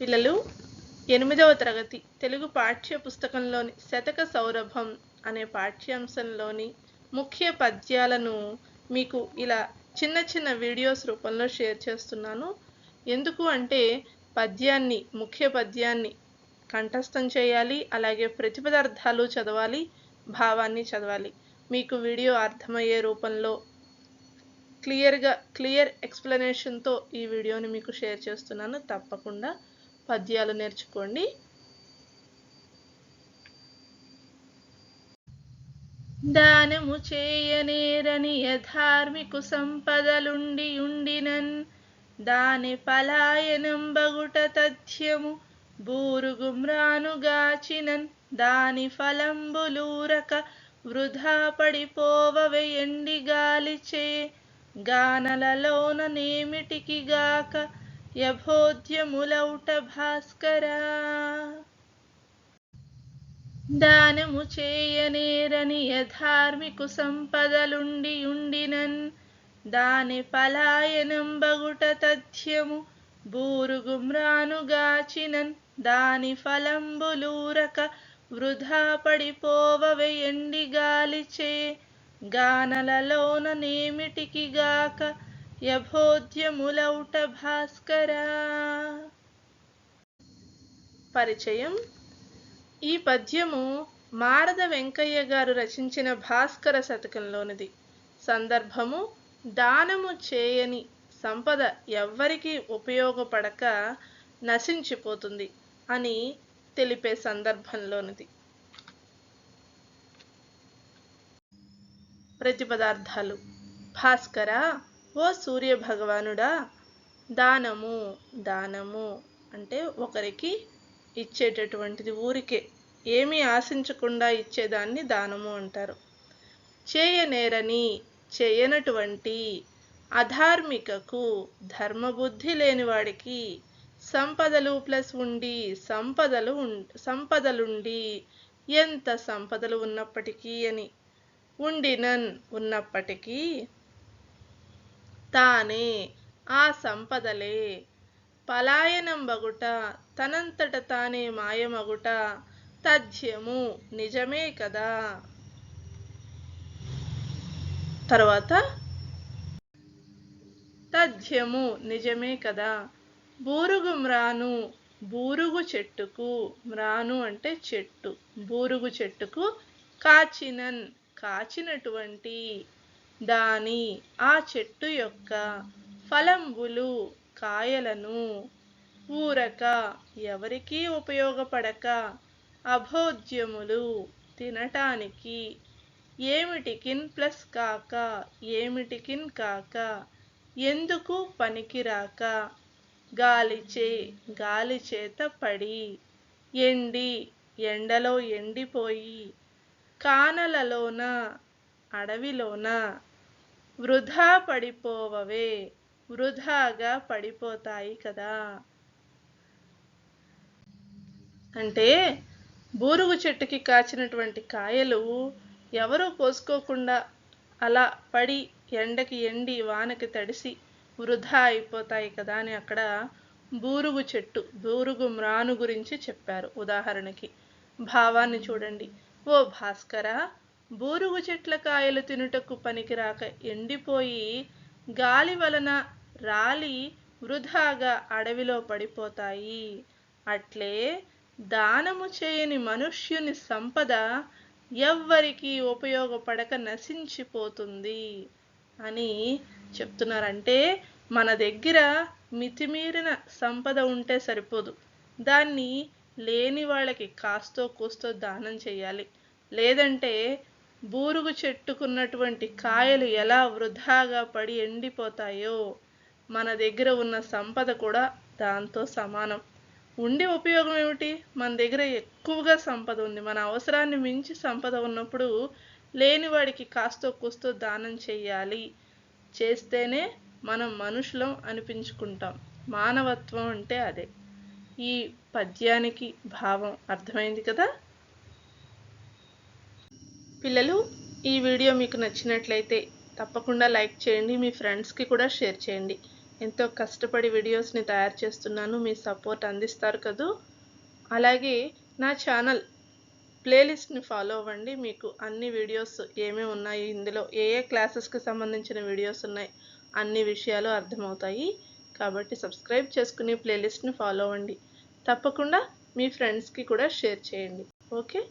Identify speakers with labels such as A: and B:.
A: పిల్లలు ఎనిమిదవ తరగతి తెలుగు పాఠ్య పుస్తకంలోని శతక సౌరభం అనే పాఠ్యాంశంలోని ముఖ్య పద్యాలను మీకు ఇలా చిన్న చిన్న వీడియోస్ రూపంలో షేర్ చేస్తున్నాను. ఎందుకు అంటే పద్యాన్ని ముఖ్య పద్యాన్ని కంఠస్థం చేయాలి అలాగే ప్రతిపదార్థాలు చదవాలి భావాన్ని చదవాలి. మీకు వీడియో అర్థమయ్యే రూపంలో క్లియర్గా క్లియర్ ఎక్స్ప్లెనేషన్తో ఈ వీడియోని మీకు షేర్ చేస్తున్నాను. తప్పకుండా పద్యాలు నేర్చుకోండి. దానము చేయనేరని యధార్మికు సంపదలుండి ఉండినన్ దాని పలాయనంబగుట తథ్యము బూరుగుమ్రానుగాచినన్ దాని ఫలంబులూరక వృధా పడిపోవవే ఎండి గాలిచే గానలలోన నేమిటికి గాక యభోద్యములౌట భాస్కరా. దానము చేయనేరని యధార్మికు సంపదలుండి ఉండినన్ దాని పలాయనంబగుట తథ్యము బూరుగుమ్రానుగాచినన్ దాని ఫలంబులూరక వృధా పడిపోవవే ఎండి గాలిచే గానలలోన నేమిటికి గాక యభోద్యములౌట భాస్కరా. పరిచయం. ఈ పద్యము మారద వెంకయ్య గారు రచించిన భాస్కర శతకంలోనిది. సందర్భము దానము చేయని సంపద ఎవ్వరికీ ఉపయోగపడక నశించిపోతుంది అని తెలిపే సందర్భంలోనిది. ప్రతిపదార్థాలు భాస్కర ఓ సూర్య భగవానుడా దానము దానము అంటే ఒకరికి ఇచ్చేటటువంటిది ఊరికే. ఏమీ ఆశించకుండా ఇచ్చేదాన్ని దానము అంటారు. చేయనేరని చేయనటువంటి అధార్మికకు ధర్మబుద్ధి లేని వాడికి సంపదలు ప్లస్ ఉండి సంపదలు సంపదలుండి ఎంత సంపదలు ఉన్నప్పటికీ అని. ఉండినన్ ఉన్నప్పటికీ తానే ఆ సంపదలే. పలాయనంబగుట తనంతట తానే మాయమగుట తథ్యము నిజమే కదా. తర్వాత? తథ్యము నిజమే కదా. బూరుగు మ్రాను బూరుగు చెట్టుకు. మ్రాను అంటే చెట్టు. బూరుగు చెట్టుకు కాచినన్ కాచినటువంటి దాని ఆ చెట్టు యొక్క ఫలంబులు కాయలను ఊరక ఎవరికీ ఉపయోగపడక అభోద్యములు తినటానికి ఏమిటికిన్ ప్లస్ కాక ఏమిటికిన్ కాక ఎందుకు పనికిరాక? గాలిచే గాలి చేత పడి ఎండి ఎండలో ఎండిపోయి కానలలోన అడవిలోన వృధా పడిపోవవే. వృధాగా పడిపోతాయి కదా. అంటే బూరుగు చెట్టుకి కాచినటువంటి కాయలు ఎవరూ పోసుకోకుండా అలా పడి ఎండకి ఎండి వానకి తడిసి వృధా అయిపోతాయి కదా అని అక్కడ బూరుగు చెట్టు బూరుగు మ్రాను గురించి చెప్పారు ఉదాహరణకి. భావాన్ని చూడండి. ఓ భాస్కర బూరుగు చెట్ల కాయలు తినుటకు పనికిరాక ఎండిపోయి గాలి వలన రాలి వృధాగా అడవిలో పడిపోతాయి. అట్లే దానము చేయని మనుష్యుని సంపద ఎవ్వరికి ఉపయోగపడక నశించిపోతుంది అని చెప్తున్నారంటే మన దగ్గర మితిమీరిన సంపద ఉంటే సరిపోదు. దాన్ని లేని వాళ్ళకి కాస్తో కూస్తో దానం చేయాలి. లేదంటే బూరుగు చెట్టుకున్నటువంటి కాయలు ఎలా వృధాగా పడి ఎండిపోతాయో మన దగ్గర ఉన్న సంపద కూడా దాంతో సమానం. ఉండి ఉపయోగం ఏమిటి? మన దగ్గర ఎక్కువగా సంపద ఉంది. మన అవసరాన్ని మించి సంపద ఉన్నప్పుడు లేనివాడికి కాస్తో కూస్తో దానం చేయాలి. చేస్తేనే మనం మనుషులం అనిపించుకుంటాం. మానవత్వం అంటే అదే. ఈ పద్యానికి భావం అర్థమైంది కదా? పిల్లలు ఈ వీడియో మీకు నచ్చినట్లయితే తప్పకుండా లైక్ చేయండి మీ ఫ్రెండ్స్కి కూడా షేర్ చేయండి. ఎంతో కష్టపడి వీడియోస్ని తయారు చేస్తున్నాను మీ సపోర్ట్ అందిస్తారు కదూ? అలాగే నా ఛానల్ ప్లేలిస్ట్ని ఫాలో అవ్వండి మీకు అన్ని వీడియోస్ ఏమేమి ఉన్నాయి ఇందులో ఏ ఏ క్లాసెస్కి సంబంధించిన వీడియోస్ ఉన్నాయి అన్ని విషయాలు అర్థమవుతాయి. కాబట్టి సబ్స్క్రైబ్ చేసుకుని ప్లేలిస్ట్ని ఫాలో అవ్వండి. తప్పకుండా మీ ఫ్రెండ్స్కి కూడా షేర్ చేయండి. ఓకే?